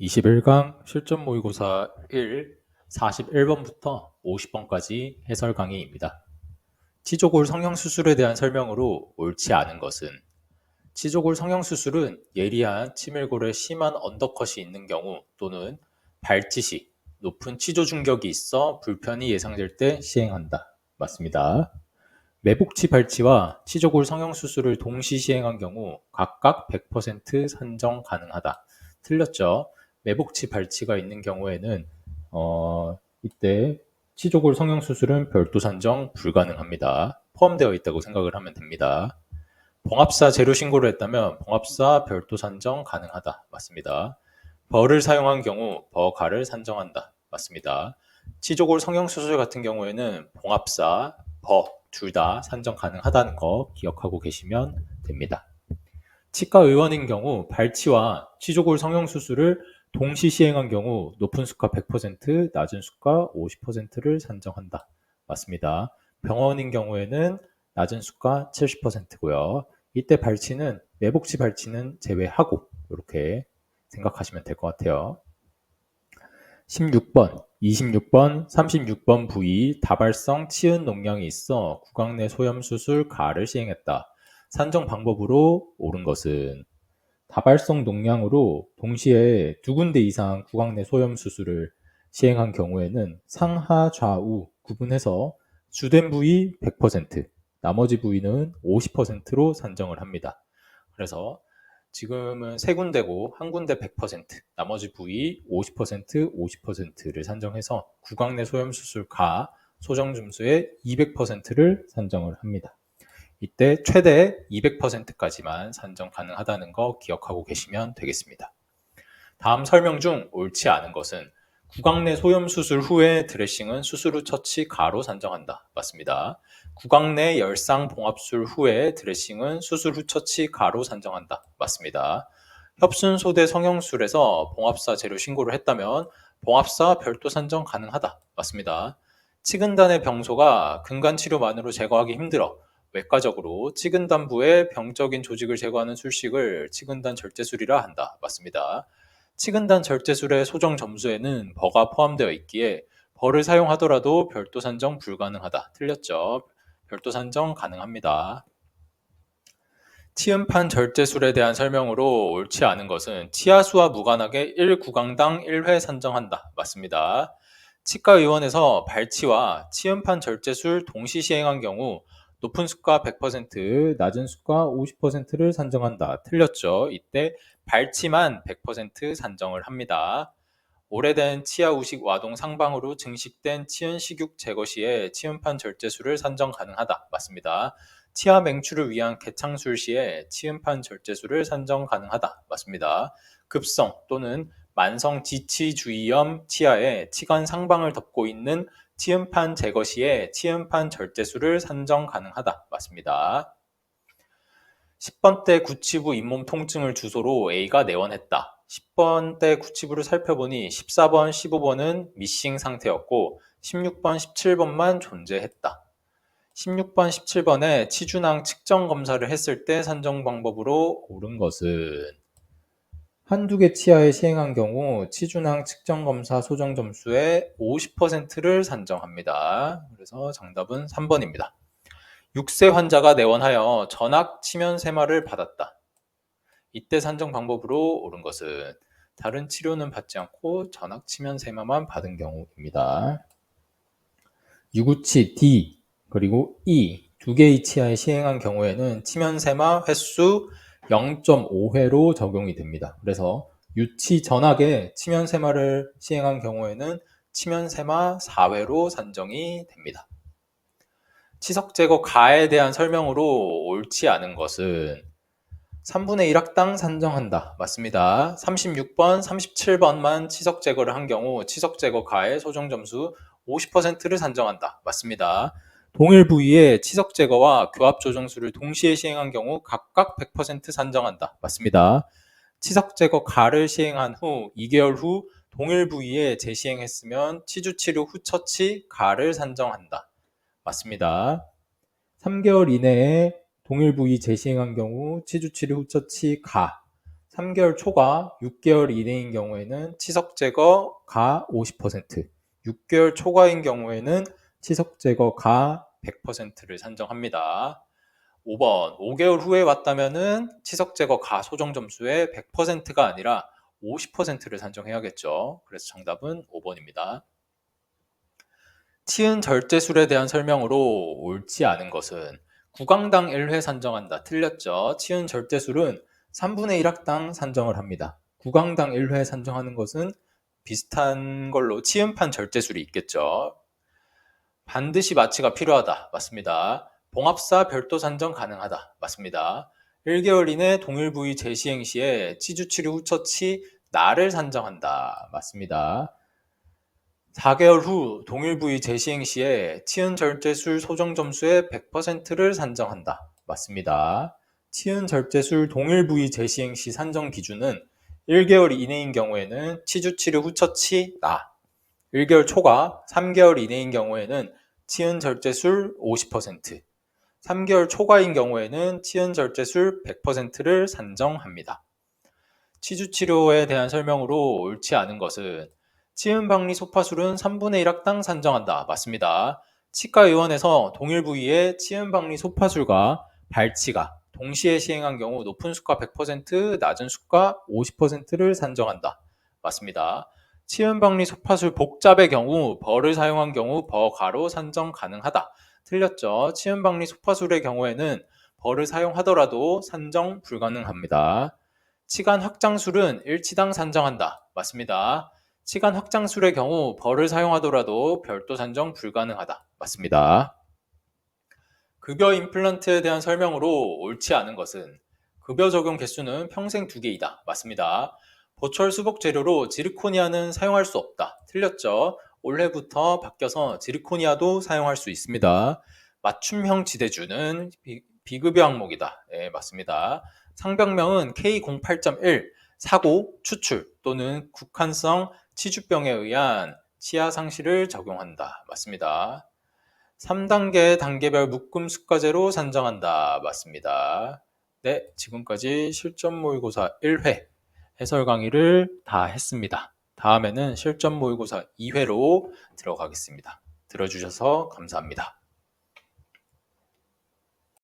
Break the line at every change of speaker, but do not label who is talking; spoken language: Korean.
21강 실전 모의고사 1 41번부터 50번까지 해설 강의입니다. 치조골 성형수술에 대한 설명으로 옳지 않은 것은 치조골 성형수술은 예리한 치밀골에 심한 언더컷이 있는 경우 또는 발치시, 높은 치조 중격이 있어 불편이 예상될 때 시행한다. 맞습니다. 매복치 발치와 치조골 성형수술을 동시 시행한 경우 각각 100% 산정 가능하다. 틀렸죠? 매복치 발치가 있는 경우에는 어, 이때 치조골 성형 수술은 별도 산정 불가능합니다. 포함되어 있다고 생각을 하면 됩니다. 봉합사 재료 신고를 했다면 봉합사 별도 산정 가능하다. 맞습니다. 벌을 사용한 경우 버가를 산정한다. 맞습니다. 치조골 성형 수술 같은 경우에는 봉합사, 버 둘 다 산정 가능하다는 거 기억하고 계시면 됩니다. 치과 의원인 경우 발치와 치조골 성형 수술을 동시 시행한 경우 높은 수가 100%, 낮은 수가 50%를 산정한다. 맞습니다. 병원인 경우에는 낮은 수가 70%고요. 이때 발치는 매복치 발치는 제외하고 이렇게 생각하시면 될 것 같아요. 16번, 26번, 36번 부위 다발성 치은 농양이 있어 구강 내 소염 수술 가를 시행했다. 산정 방법으로 옳은 것은 다발성 농양으로 동시에 두 군데 이상 구강 내 소염 수술을 시행한 경우에는 상하 좌우 구분해서 주된 부위 100%, 나머지 부위는 50%로 산정을 합니다. 그래서 지금은 세 군데고 한 군데 100%, 나머지 부위 50%, 50%를 산정해서 구강 내 소염 수술 가 소정 점수의 200%를 산정을 합니다. 이때 최대 200%까지만 산정 가능하다는 거 기억하고 계시면 되겠습니다. 다음 설명 중 옳지 않은 것은 구강 내 소염 수술 후에 드레싱은 수술 후 처치 가로 산정한다. 맞습니다. 구강 내 열상 봉합술 후에 드레싱은 수술 후 처치 가로 산정한다. 맞습니다. 협순 소대 성형술에서 봉합사 재료 신고를 했다면 봉합사 별도 산정 가능하다. 맞습니다. 치근단의 병소가 근간 치료만으로 제거하기 힘들어 외과적으로 치근단부의 병적인 조직을 제거하는 술식을 치근단 절제술이라 한다. 맞습니다. 치근단 절제술의 소정 점수에는 버가 포함되어 있기에 버를 사용하더라도 별도 산정 불가능하다. 틀렸죠? 별도 산정 가능합니다. 치음판 절제술에 대한 설명으로 옳지 않은 것은 치아수와 무관하게 1구강당 1회 산정한다. 맞습니다. 치과의원에서 발치와 치음판 절제술 동시 시행한 경우 높은 수가 100%, 낮은 수가 50%를 산정한다. 틀렸죠? 이때 발치만 100% 산정을 합니다. 오래된 치아 우식 와동 상방으로 증식된 치은 식육 제거 시에 치은판 절제술을 산정 가능하다. 맞습니다. 치아 맹추를 위한 개창술 시에 치은판 절제술을 산정 가능하다. 맞습니다. 급성 또는 만성 지치주의염 치아에 치관 상방을 덮고 있는 치음판 제거 시에 치음판 절제수를 산정 가능하다. 맞습니다. 10번 때 구치부 잇몸 통증을 주소로 A가 내원했다. 10번 때 구치부를 살펴보니 14번, 15번은 미싱 상태였고 16번, 17번만 존재했다. 16번, 17번에 치준항 측정 검사를 했을 때 산정 방법으로 옳은 것은 한두 개 치아에 시행한 경우 치준항 측정검사 소정 점수의 50%를 산정합니다. 그래서 정답은 3번입니다. 6세 환자가 내원하여 전악 치면 세마를 받았다. 이때 산정 방법으로 옳은 것은 다른 치료는 받지 않고 전악 치면 세마만 받은 경우입니다. 유구치 D 그리고 E 두 개의 치아에 시행한 경우에는 치면 세마 횟수 0.5회로 적용이 됩니다. 그래서 유치 전학에 치면 세마를 시행한 경우에는 치면 세마 4회로 산정이 됩니다. 치석 제거 가에 대한 설명으로 옳지 않은 것은 3분의 1학당 산정한다. 맞습니다. 36번, 37번만 치석 제거를 한 경우 치석 제거 가의 소정 점수 50%를 산정한다. 맞습니다. 동일 부위의 치석 제거와 교합 조정수를 동시에 시행한 경우 각각 100% 산정한다. 맞습니다. 치석 제거 가를 시행한 후 2개월 후 동일 부위에 재시행했으면 치주 치료 후 처치 가를 산정한다. 맞습니다. 3개월 이내에 동일 부위 재시행한 경우 치주 치료 후 처치 가 3개월 초과 6개월 이내인 경우에는 치석 제거 가 50%, 6개월 초과인 경우에는 치석 제거 가 100%를 산정합니다. 5번 5개월 후에 왔다면은 치석 제거 가 소정 점수의 100%가 아니라 50%를 산정해야겠죠. 그래서 정답은 5번입니다. 치은 절제술에 대한 설명으로 옳지 않은 것은 구강당 1회 산정한다. 틀렸죠. 치은 절제술은 3분의 1학당 산정을 합니다. 구강당 1회 산정하는 것은 비슷한 걸로 치은판 절제술이 있겠죠. 반드시 마취가 필요하다. 맞습니다. 봉합사 별도 산정 가능하다. 맞습니다. 1개월 이내 동일 부위 재시행 시에 치주 치료 후 처치 나를 산정한다. 맞습니다. 4개월 후 동일 부위 재시행 시에 치은 절제술 소정 점수의 100%를 산정한다. 맞습니다. 치은 절제술 동일 부위 재시행 시 산정 기준은 1개월 이내인 경우에는 치주 치료 후 처치 나, 1개월 초과 3개월 이내인 경우에는 치은 절제술 50%, 3개월 초과인 경우에는 치은 절제술 100%를 산정합니다. 치주 치료에 대한 설명으로 옳지 않은 것은 치은 박리 소파술은 3분의 1 학당 산정한다. 맞습니다. 치과 의원에서 동일 부위의 치은 박리 소파술과 발치가 동시에 시행한 경우 높은 수가 100%, 낮은 수가 50%를 산정한다. 맞습니다. 치은 박리 소파술 복잡의 경우 벌을 사용한 경우 버가로 산정 가능하다. 틀렸죠. 치은 박리 소파술의 경우에는 벌을 사용하더라도 산정 불가능합니다. 치간 확장술은 일치당 산정한다. 맞습니다. 치간 확장술의 경우 벌을 사용하더라도 별도 산정 불가능하다. 맞습니다. 급여 임플란트에 대한 설명으로 옳지 않은 것은 급여 적용 개수는 평생 두 개이다. 맞습니다. 보철 수복 재료로 지르코니아는 사용할 수 없다. 틀렸죠. 올해부터 바뀌어서 지르코니아도 사용할 수 있습니다. 맞춤형 지대주는 비, 급여 항목이다. 네, 맞습니다. 상병명은 K08.1 사고, 추출 또는 국한성 치주병에 의한 치아 상실을 적용한다. 맞습니다. 3단계 단계별 묶음 수과제로 산정한다. 맞습니다. 네, 지금까지 실전 모의고사 1회 해설 강의를 다 했습니다. 다음에는 실전 모의고사 2회로 들어가겠습니다. 들어주셔서 감사합니다.